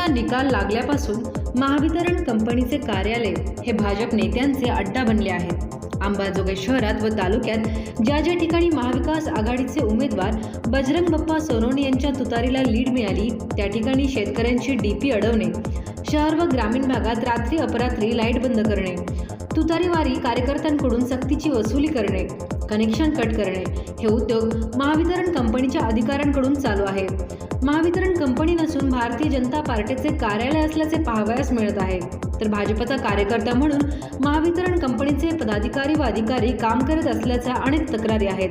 निवडणुकीचा निकाल लागल्यापासून महावितरण कंपनीचे कार्यालय हे भाजप नेत्यांचे अड्डा बनले आहेत. अंबाजोगाई शहरात व तालुक्यात ज्या ज्या ठिकाणी महाविकास आघाडीचे उमेदवार बजरंग बप्पा सोनवणे यांच्या तुतारीला लीड मिळाली त्या ठिकाणी शेतकऱ्यांची डीपी अडवणे शहर व ग्रामीण भागात रात्री अपरात्री लाइट बंद करणे तुतारीवारी कार्यकर्त्यांकडून सक्तीची वसुली करणे कनेक्शन कट करणे. हे उद्योग महावितरण कंपनीच्या अधिकाऱ्यांकडून चालू आहे. महावितरण कंपनी नसून भारतीय जनता पार्टीचे कार्यालय असल्याचे पाहावयास मिळत आहे. तर भाजपचा कार्यकर्ता म्हणून महावितरण कंपनीचे पदाधिकारी व अधिकारी काम करत असल्याच्या अनेक तक्रारी आहेत.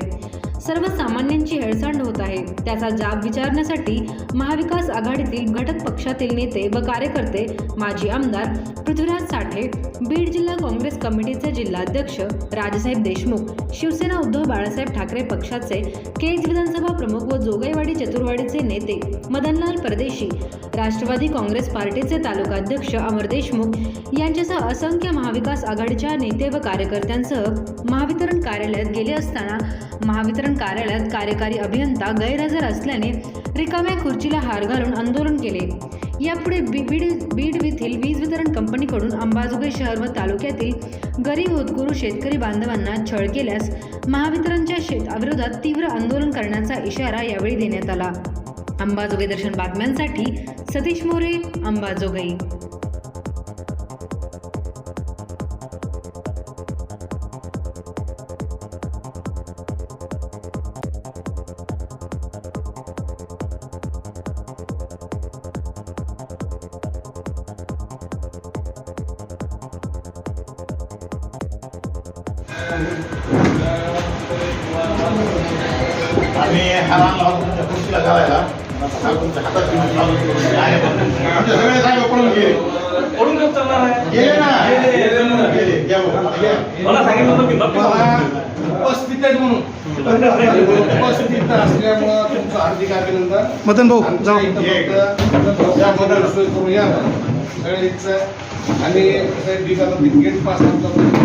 सर्वसामान्यांची हेळसांड होत आहे. त्याचा जाब विचारण्यासाठी महाविकास आघाडीतील घटक पक्षातील नेते व कार्यकर्ते माजी आमदार पृथ्वीराज साठे बीड जिल्हा काँग्रेस कमिटीचे जिल्हाध्यक्ष राजसाहेब देशमुख शिवसेना उद्धव बाळासाहेब ठाकरे पक्षाचे केज विधानसभा प्रमुख व जोगाईवाडी चतुर्वाडीचे नेते मदनलाल परदेशी राष्ट्रवादी काँग्रेस पार्टीचे तालुकाध्यक्ष अमर देशमुख यांच्यासह असंख्य महाविकास आघाडीच्या नेते व कार्यकर्त्यांसह महावितरण कार्यालयात गेले असताना महावितरण कार्यालयात कार्यकारी अभियंता गैरहजर असल्याने रिकाम्या खुर्चीला हार घालून आंदोलन केले. यापुढे बी- बीड बीड येथील वीज वितरण कंपनीकडून अंबाजोगाई शहर व तालुक्यातील गरीब होतकरू शेतकरी बांधवांना छळ केल्यास महावितरणच्या शेत विरोधात तीव्र आंदोलन करण्याचा इशारा यावेळी देण्यात आला. अंबाजोगाई दर्शन बातम्यांसाठी सतीश मोरे अंबाजोगाई. आम्ही हा तुमच्या खुर्चीला घालायला. हा तुमच्या हातात घेऊन लावून आहे. बघ. आमचे सगळे जागे पळून गेले. पडून कसं चालणार आहे? गेले ना. गेले. गेले घ्या बघ, घ्या. मला सांगितलं होतं की नको मला उपस्थित आहेत म्हणून. उपस्थित असल्यामुळं तुमचं हार्दिक अभिनंदन. मदन भाऊ जाऊ ये. सोय करून सगळेच आणि गेट पास आमचा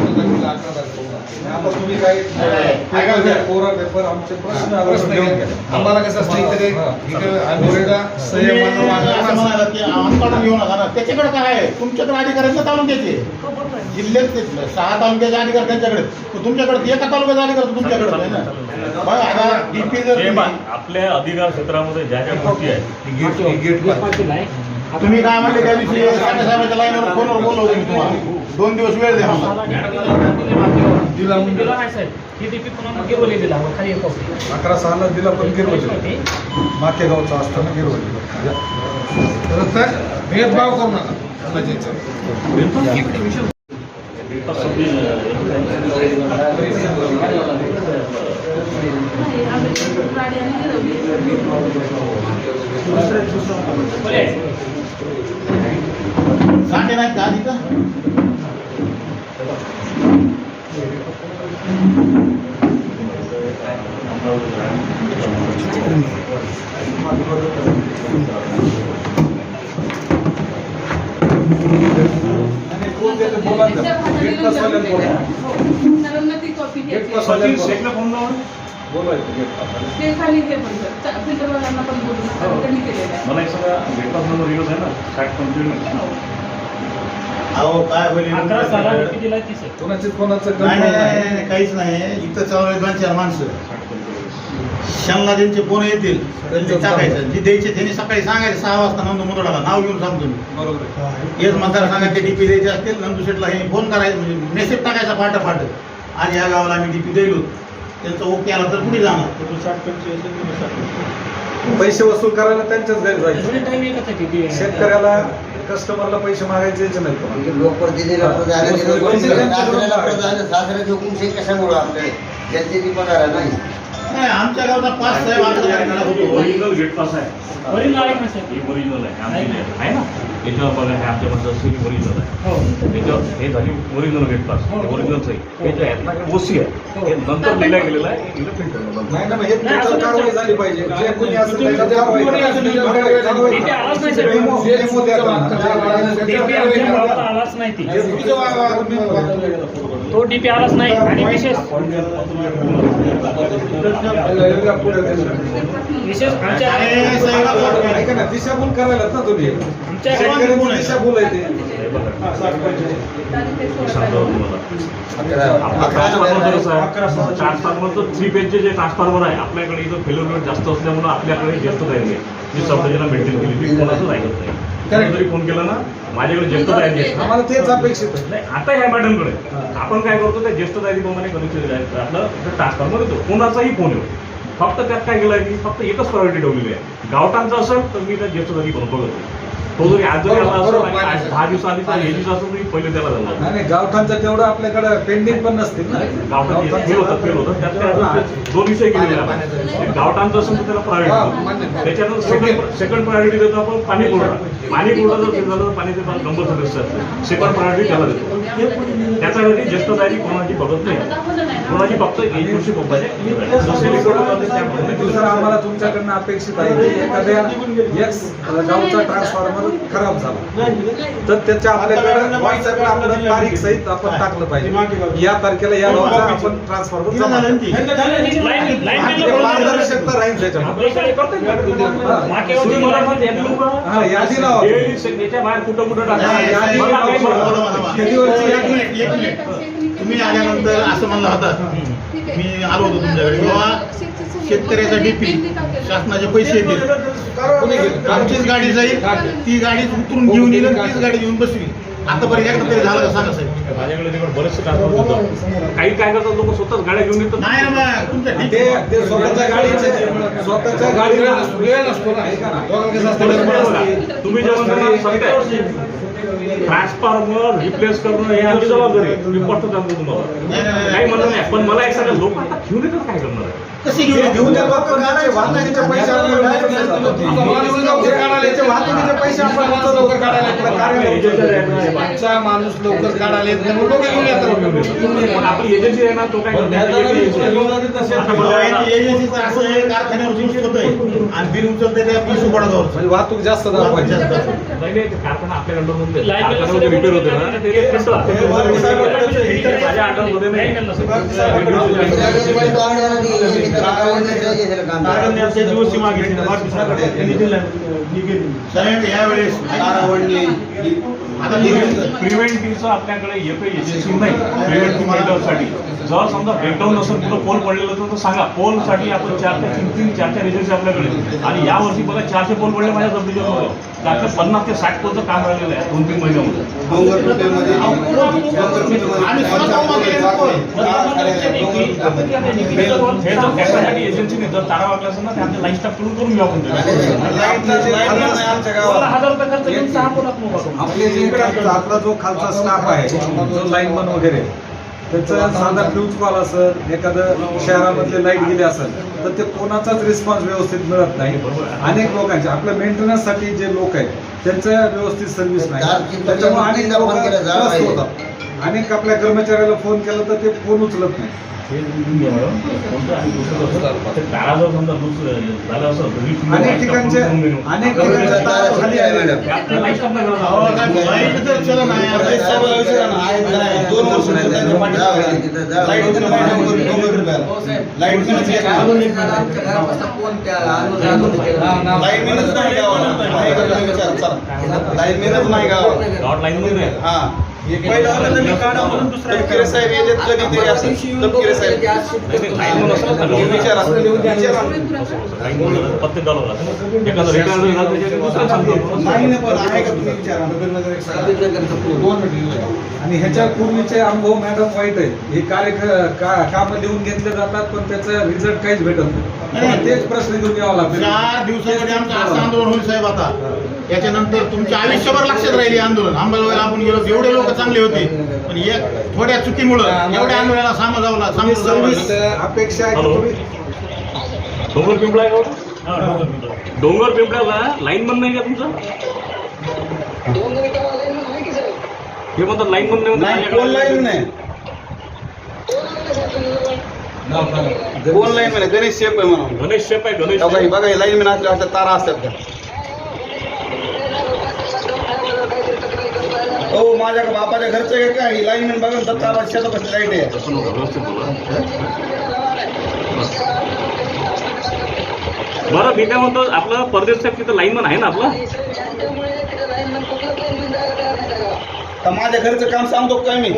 तुम्ही काय ऐका सर. कोरा पेपर आमचे प्रश्न प्रश्न घ्या. आम्हाला कसं असतं इकडे इकडे आंबोरेला ना. त्याच्याकडे काय आहे? तुमच्याकडे अधिकाऱ्यांच्या तालुक्याचे? जिल्ह्यात ते सहा तालुक्याचे अधिकार त्यांच्याकडे तुमच्याकडे एका तालुक्याचा अधिकार तुमच्याकडे ना. आता डीपी जर हे आपल्या अधिकार क्षेत्रामध्ये ज्या ज्या गोष्टी आहेत ही ही. तुम्ही काय म्हणले त्या दिवशी साहेबांच्या लाईनवर फोनवर मी तुम्हाला. दोन दिवस वेळ द्या मला दिला म्हणजे दिला नाही साहेब. ही डीपी पुन्हा गिरवली दिला हो, खाली. अकरा सहाला दिला पण गिरवली. माकेगावचा असताना गिरवली. तर तर भेदभाव करू नका. सांगे नाहीत का? तिथं आणि कोण देतं बोला ना. गेट पासवाल्याला बोला. सर्वांना ती कॉपी गेट द्यायची. पासवाल्याला बोला. शेखला फोन लावा. बोलायचं गेट पासवाल्याला. ते खाली ते पण सर. फिल्टरवाल्यांना पण बोलू नका. हो. त्यांनी केलेलं आहे. मला एक सगळा भेटपास नंबर रिव्ह्यूज आहे ना साठ पंचवीस अहो काय होईल अकरा दिला. कोणाचे कोणाचं नाही नाही, control नाही नाही. नाही, काहीच नाही. इथं चालू दोन चार माणसं. श्यामला त्यांचे फोन येतील. त्यांचे टाकायचं. जे द्यायचे त्यांनी सकाळी सांगायचं सहा वाजता नंदू मुदडाला नाव घेऊन सांगतो मी. बरोबर आहे. हेच मतदारसंघात ते डीपी द्यायचे असतील नंदू शेटला हे फोन करायचं म्हणजे मेसेज टाकायचा फाट फाट आणि या गावाला आम्ही डीपी दिलो त्यांचं ओके आला तर कुठे जाणार? तर तो साठ पंचवीस असेल किंवा साठ पंचवीस. पैसे वसूल करायला त्यांच्याच घरी दोन्ही जायचं. टाइम एकच आहे. शेतकऱ्याला कस्टमरला पैसे मागायचे नाही. म्हणजे लोकप्रतिनिधीला प्रधान सासऱ्याचे हुकुमशे कशामुळं आपले त्यांचे ती पगार नाही नाही आमच्या गावचा पाच साहेब आमच्या होतो. ओरिजिनल गेट पास आहे ओरिजिनल आहे? ही ओरिजिनल आहे आमची नाही. आहे ना? याच्यावर बघा हे आमच्या सुरी ओरिजिनल आहे हो. त्याच्यावर हे झाली ओरिजिनल गेट पास हो. ओरिजिनलच आहे हे जे आहेत ना हे ओसी आहे हे. नंतर लिहिलं गेलेलं आहे. हे केलेलं आहे. हे कारवाई. झाली पाहिजे. जे कोणी आलाच नाही आमच्या ती. डीपी आलाच नाही आणि विशेष. विशेष आमच्या ऐका ना दिशाभूल करायला ना तुम्ही. आमच्या शेतकऱ्यांची दिशाभूल आहे. ते. ट्रान्सफॉर्मरचं थ्री पेजचे जे ट्रान्सफॉर्मर आहे आपल्याकडे इथं फेल्युअर रेट जास्त असल्यामुळे आपल्याकडे ताईन आहे. जी सबडिजनला मेंटेन केली ती कोणाचं ऐकत नाही. कोणी फोन केला ना माझ्याकडे ज्येष्ठ आहे आम्हाला तेच अपेक्षित आहे. नाही आता ह्या मॅडमकडे आपण काय करतो त्या ज्येष्ठ ताईप्रमाणे कनेक्शन आपलं ट्रान्सफॉर्मर येतो कोणाचाही फोन येतो. फक्त त्यात काय केलं आहे की फक्त एकच प्रायोरिटी ठेवलेली आहे. गावठांचं असेल तर मी त्या ज्येष्ठ ताई बनवतो बघतो तो जरी आज जरी आला असेल आणि आज दहा दिवसाआधी तर यायचीच असेल तरी पहिले त्याला झालं नाही गावठाणचं तेवढं आपल्याकडे पेंडिंग पण नसतील ना? गावठाण फेल होतं फेल होतं. त्यात काय होतं, ते दोन विषय केलेले आपण गावठाणचं असेल तर त्याला हा, प्रायोरिटी. त्याच्यानंतर सेकंड सेकंड प्रायोरिटी देतो आपण पाणी पुरवठा. पाणी पुरवठा जर फेल झालं तर पाण्याचे पाच नंबर सदस्य असतात. सेकंड प्रायोरिटी त्याला देतो. त्याच्यासाठी ज्येष्ठ तारीख कोणाची बघत नाही. कोणाची फक्त एक कृषी पंपाचे जसे दुसरं आम्हाला तुमच्याकडनं अपेक्षित आहे की एखाद्या एक्स गावचा ट्रान्सफॉर्मर खराब झाला तर त्याच्या आपल्याकडे आपलं तारीख सहित आपण टाकलं पाहिजे या तारखेला या गावचा आपण ट्रान्सफॉर्मर जमा पारदर्शकता राहील त्याच्यामध्ये हा. यादी? हा, लावा. यादी लावा. एक यादी. तुम्ही आल्यानंतर असं म्हणलं होतं. मी आलो होतो तुमच्याकडे. बाबा शेतकऱ्याचा डीपी शासनाचे पैसे येतील? आमचीच गाडी जाईल ती गाडी उतरून घेऊन येईल तीच गाडी घेऊन बसवी. आतापर्यंत एकदा तरी झालं सांगा साहेब? माझ्याकडे तिकडे बरेचसे ट्रान्सफर होतं. काही काय करतात लोक स्वतःच गाड्या घेऊन येतात. नाही ना ते स्वतःच्या गाडीचे स्वतःच्या गाडीला वेळ नसतो ना. तुम्ही जेव्हा सांगताय ट्रान्सफॉर्मर रिप्लेस करणं हे आमची जबाबदारी आहे. मी स्पष्ट सांगतो तुम्हाला काही म्हणत नाही पण मला एक सांगा लोक आता घेऊन येतात काय करणार आहे? माणूस लवकर काढायला येते, हे नाही, मग लोकं घेऊन येतात. पण आपली एजन्सी आहे ना तो काय एजन्सीचं असं कारखान्यावर होतंय आणि बिल उचलते त्या पडगावर म्हणजे वाहतूक जास्त दाखवायची नाही, नाही, प्रिव्हेंटिव्हचं आपल्याकडे एकही एजन्सी नाही प्रिव्हेंटिव्ह मेंटेनसाठी जर समजा ब्रेकडाऊन नसेल कुठं पोल पडलेलं तर सांगा पोलसाठी आपण चार ते तीन तीन चार चार एजन्सी आपल्याकडे. आणि यावर्षी बघा चारशे पोल पडले माझ्या जमिनीच्या त्यातले पन्नास ते साठ पोलचं काम राहिलेलं आहे दोन तीन महिन्यामध्ये. हे जर त्याच्यासाठी एजन्सीने जर तारा वागला असेल ना त्यातले लाईन स्टाफ करून करून नाही गावात. हजार रुपये खर्च सहा. आपले? जे खालचा- आपला जो खालचा स्टाफ आहे जो लाईनमन वगैरे त्याचं साधा फ्यूज कॉल असेल एखादं शहरामधले लाइट गेले असेल तर ते कोणाचाच रिस्पॉन्स व्यवस्थित मिळत नाही. अनेक लोकांचे आपल्या मेंटेनन्ससाठी जे लोक आहेत त्यांचं व्यवस्थित सर्व्हिस नाही. त्याच्यामुळे अनेक लोक. होतात. अनेक आपल्या कर्मचाऱ्याला फोन केला तर ते फोन उचलत नाही हे अनेक लाइट ठिकाणचे. अनेक लाइट स्टाफ नाही गावाला. लाइट बिलच नाही गावाला. हा. पहिलं होतं काढा म्हणून दुसरा साहेब याच्यात तपकिरे साहेब विचारा विचारा प्रत्येक. नाही ना पण आहे का तुम्ही विचारा. आणि ह्याच्या पूर्वीचे अनुभव मॅडम वाईट आहेत हे कार्य काम लिहून घेतले जातात पण त्याचा रिझल्ट काहीच भेटत नाही. तेच प्रश्न घेऊन यावा लागतो चार दिवसामध्ये आमचं आंदोलन होईल साहेब आता याच्यानंतर तुमच्या आयुष्यभर लक्षात राहील आंदोलन. अंबाजोगाईला आपण गेलो एवढे लोक चांगले होते. पण एक थोड्या चुकीमुळं एवढ्या आंदोलनाला सामोरं जावं लाग- सामोरं जावं लागलं. अपेक्षा आहे की हॅलो. तुम्ही? डोंगर पिंपळा आहे का हो? डोंगर पिंपळा. डोंगर पिंपळ्याला लाईन बंद नाही का तुमचं? हे म्हणतात लाईन बंद नाही नाही कोण लाईन नाही? कोण लाईन म्हणे? गणेश शेप आहे म्हणून. गणेश शेप आहे गणेश बघा शेप. ही बघा ही लाईन असल्या अशा तारा असतात का हो माझ्या बापाच्या घरचं आहे. का ही लाईन बघा दत्ता शेतात लाइट आहे. बरं मी काय म्हणतो आपलं परदेश साहेब तिथं लाईनमन आहे ना आपलं? तर माझ्या घरचं काम सांगतो काय मी?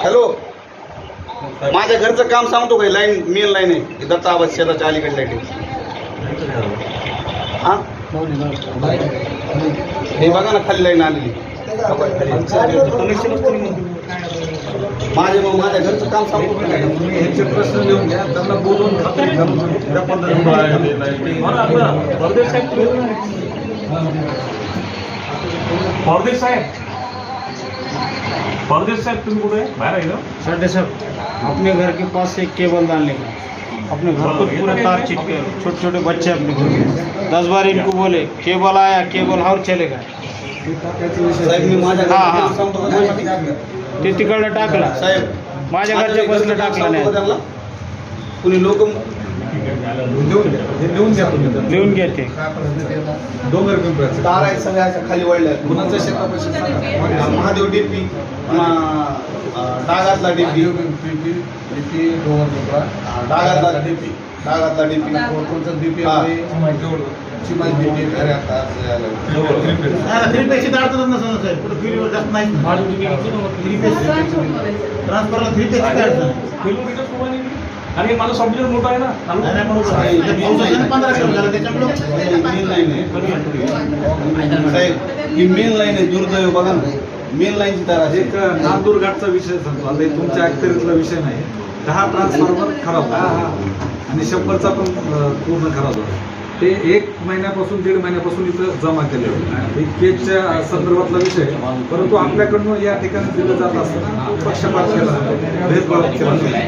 हॅलो माझ्या घरचं काम सांगतो काय लाईन मेन लाईन आहे? दत्ता आवाज शेताच्या अलीकडे लाईन हा? हे बघा ना खाली लाईन आलेली. माझे मग माझ्या घरचं काम सांगतो काय प्रश्न लिहून घ्या त्यांना बोलून खात्री करून त्या पद्धतीने बरं आपलं परदेश साहेब तुम्ही- परदेश साहेब परदेश कुठे? बाहेर आहे का? साढ़े साहब अपने घर के पास से एक केबल डालने का अपने घर को पूरा तार चिपके छोटे छोटे बच्चे अपने घर के। दस बार इनको बोले केबल आया केबल और चलेगा। हा, हा. का। ते तिकडलं टाकला. साहेब माझ्या घरच्या घरचं बसलं टाकलं नाही. का कुणी लोक लिहून घ्या लिहून घ्या तुम्ही. लिहून घेते डोंगर पिंपळाचे तार अशा खाली वळल्या शेतापाशी सांगा. महादेव डीपी डागातला डीपी डागातला डीपी डागातला डीपी तर अडचणच नसेल ना साहेब. कुठं फिरीवर जास्त नाही. थ्री पेज आणि माझं सबडिव्हिजन मोठं आहे ना. ही मेन लाईन आहे दुर्दैव. बघा ना. मेन लाईनची तार आहे एक नांदूर घाटचा विषय सांगतो. तुमच्या अखत्यारीतला विषय नाही. दहा ट्रान्सफॉर्मर खराब. आणि शंभरचा पण पूर्ण खराब झाला. ते एक महिन्यापासून दीड महिन्यापासून इथं जमा केले होते आणि केजच्या संदर्भातला विषय परंतु आपल्याकडून या ठिकाणी दिलं जात असताना पक्षपात केला. भेदभाव केला.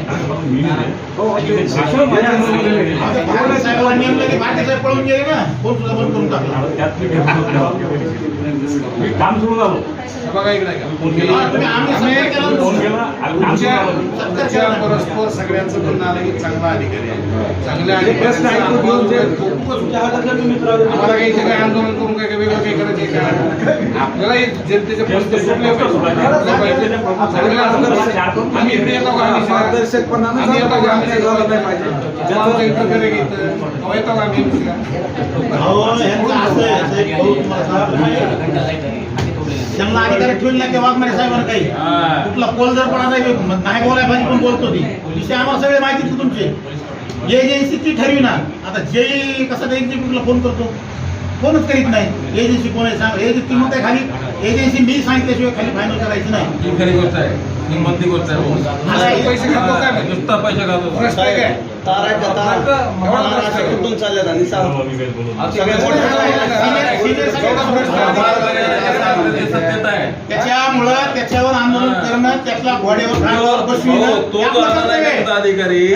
काम सुरू झालो. बघा इकडे. परस्पर सगळ्यांचं म्हणणं आलं की चांगला अधिकारी आहे. चांगल्या हे आम्हाला काही काही आंदोलन करून काही वेगळं काही करायचं आहे का? आपल्याला हे जनतेचे प्रश्न सुटले पाहिजे. चांगलं असलं तर आम्ही इकडे येतो का? आम्ही शहरात? पारदर्शकपणानं आम्ही येतो का? आम्ही झालं नाही पाहिजे येतो आम्ही. त्यांना अधिकारी ठेवले नाही ते वाघमारे साहेबांना काही. कुठला पोल जर कोणाचा नाही बोलाय पाहिजे पण बोलतो ती. विषय आम्हाला सगळे माहिती तुमचे? एजन्सी ती ठरविणार. आता जे कसं एक्झिक्युटिव्हला फोन करतो? फोनच करीत नाही. एजन्सी कोण आहे सांग एजन्सी मत आहे खाली. एजन्सी मी सांगितल्याशिवाय खाली फायनल करायची नाही. ही खरी गोष्ट आहे. ही मंदी गोष्ट आहे. हो. असं पैसे खातो काय नुसता पैसे घालतो प्रश्न काय तार. कुठून चालल्यात आणि मोठे हे आहे. त्याच्यामुळं त्याच्यावर आंदोलन करणं त्यातला घोड्यावर बसविणं हो, तो हे अधिकारी.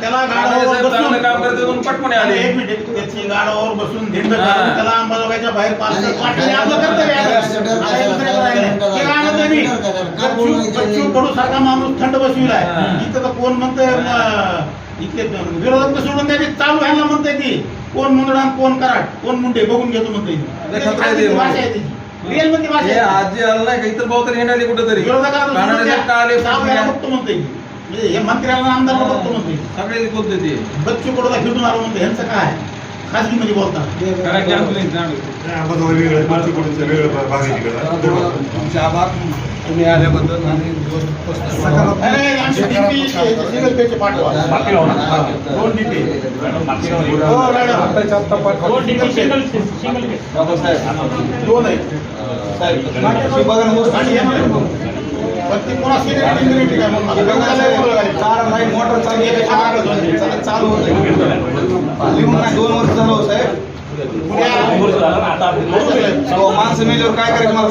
त्याला गाडावर बसून चांगलं काम करते म्हणून पटपणे आले. एक मिनिट त्याची गाडावर बसून धिंड हा. करून त्याला अंबाजोगाईच्या बाहेर पाठवणे हे आपलं कर्तव्य आहे. हे गच्चू गच्चू पडू सारखा माणूस थंड बसविलाय. हा. इथं तर कोण म्हणतंय इथले विरोधक सोडून त्याची चालू व्हायला म्हणतंय ती कोण मुंडडा कोण कराट कोण मुंडे बघून घेतो म्हणतोय. भाषा आहे त्याची. रिअलमध्ये भाषा. आजी आलं नाही का? इतर कुठेतरी. का म्हणतोय. म्हणजे हे आमदार बघतो म्हणतोय. सगळे बोलते ते बच्चू कडूला घेऊन आलो म्हणतो ह्यांचं काय? खाजगी मध्ये बोलता. तुमचे आभार. तुम्ही आल्याबद्दल आणि दोन प्रश्न ती नाही मोटर चालू आहे चालू- चालू होत. लिहून नाही दोन वर्ष झालं हो हो, माणसं मेल्यावर काय करायचं? मला